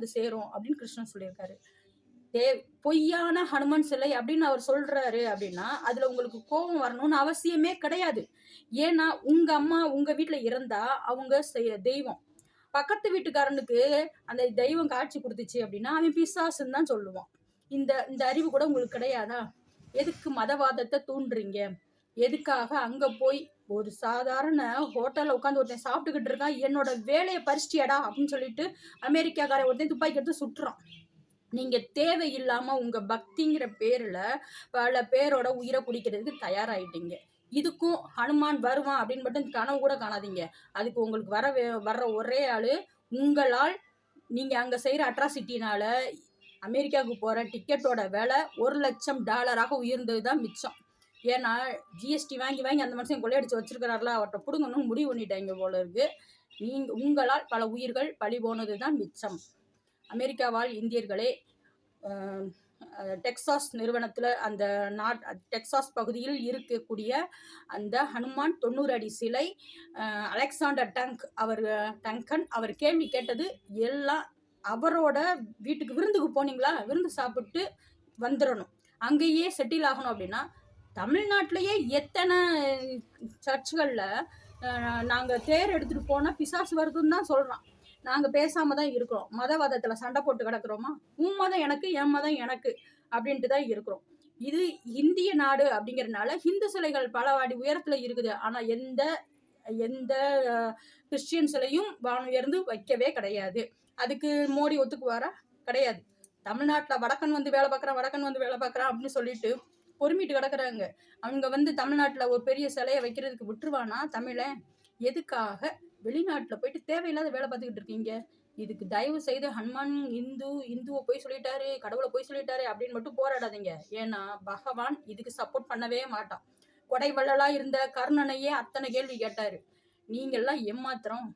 வந்து சேரும் அப்படின்னு கிருஷ்ணன் சொல்லியிருக்காரு. தே பொய்யான ஹனுமன் சிலை அப்படின்னு அவர் சொல்றாரு அப்படின்னா அதுல உங்களுக்கு கோபம் வரணும்னு அவசியமே கிடையாது. ஏன்னா உங்க அம்மா உங்க வீட்டுல இருந்தா அவங்க தெய்வம். பக்கத்து வீட்டுக்காரனுக்கு அந்த தெய்வம் காட்சி கொடுத்துச்சு அப்படின்னா அவன் பிசாசுன்னு தான் சொல்லுவான். இந்த இந்த அறிவு கூட உங்களுக்கு கிடையாதா? எதுக்கு மதவாதத்தை தூண்டுறீங்க? எதுக்காக அங்க போய் ஒரு சாதாரண ஹோட்டலில் உட்காந்து ஒருத்தன் சாப்பிட்டுக்கிட்டு இருக்கான் என்னோட வேலையை பறிச்சிட்டியாடா அப்படின்னு சொல்லிட்டு அமெரிக்காக்காரன் ஒருத்தன் துப்பாக்கி எடுத்து சுட்டுறான். நீங்கள் தேவை இல்லாமல் உங்கள் பக்திங்கிற பேரில் பல பேரோட உயிரை குடிக்கிறதுக்கு தயாராயிட்டீங்க. இதுக்கும் ஹனுமான் வருவான் அப்படின்னு மட்டும் கனவு கூட காணாதீங்க. அதுக்கு உங்களுக்கு வர வே- வர்ற ஒரே ஆள் உங்களால் நீங்கள் அங்கே செய்கிற அட்ராசிட்டினால் அமெரிக்காவுக்கு போகிற டிக்கெட்டோட விலை ஒரு லட்சம் டாலராக உயர்ந்தது தான் மிச்சம். ஏன்னா ஜிஎஸ்டி வாங்கி வாங்கி அந்த மனுஷன் கொள்ளையடிச்சு வச்சிருக்கிறாருல அவர்கிட்ட பிடுங்கணும் முடிவு பண்ணிட்டாங்க போல இருக்கு. நீங்க உங்களால் பல உயிர்கள் பழி போனது தான் மிச்சம் அமெரிக்கா வாழ் இந்தியர்களே டெக்சாஸ் நிறுவனத்தில் அந்த நாட் டெக்சாஸ் பகுதியில் இருக்கக்கூடிய அந்த ஹனுமான் தொண்ணூறு அடி சிலை அலெக்சாண்டர் டங்க் அவர் டங்கன் அவர் கேள்வி கேட்டது எல்லாம் அவரோட வீட்டுக்கு விருந்துக்கு போனீங்களா? விருந்து சாப்பிட்டு வந்துடணும் அங்கேயே செட்டில் ஆகணும் அப்படின்னா தமிழ்நாட்டிலேயே எத்தனை சர்ச்சுகளில் நாங்கள் தேர் எடுத்துகிட்டு போனால் பிசாசு வருதுன்னு தான் சொல்கிறோம் நாங்கள் பேசாமல் தான் இருக்கிறோம். மதவாதத்தில் சண்டை போட்டு கிடக்குறோமா? உன் மதம் எனக்கு என் மதம் எனக்கு அப்படின்ட்டு தான் இருக்கிறோம். இது இந்திய நாடு அப்படிங்கிறதுனால ஹிந்து சிலைகள் பல அடி உயரத்தில் இருக்குது. ஆனால் எந்த எந்த கிறிஸ்டியன் சிலையும் வானம் உயர்ந்து வைக்கவே கிடையாது. அதுக்கு மோடி ஒத்துக்குவாரா? கிடையாது. தமிழ்நாட்டில் வடக்கன் வந்து வேலை பார்க்குறான் வடக்கன் வந்து வேலை பார்க்குறான் அப்படின்னு சொல்லிட்டு பொறுமிட்டு கிடக்குறாங்க. அவங்க வந்து தமிழ்நாட்டில் ஒரு பெரிய சிலையை வைக்கிறதுக்கு விட்டுருவானா? தமிழன் எதுக்காக வெளிநாட்டில் போயிட்டு தேவையில்லாத வேலை பார்த்துக்கிட்டு இருக்கீங்க? இதுக்கு தயவு செய்து ஹனுமான் இந்து இந்துவை போய் சொல்லிட்டாரு கடவுளை போய் சொல்லிட்டாரு அப்படின்னு மட்டும் போராடாதீங்க. ஏன்னா பகவான் இதுக்கு சப்போர்ட் பண்ணவே மாட்டான். கொடை வள்ளலா இருந்த கர்ணனையே அத்தனை கேள்வி கேட்டாரு. நீங்கள்லாம் எம்மாத்திரம்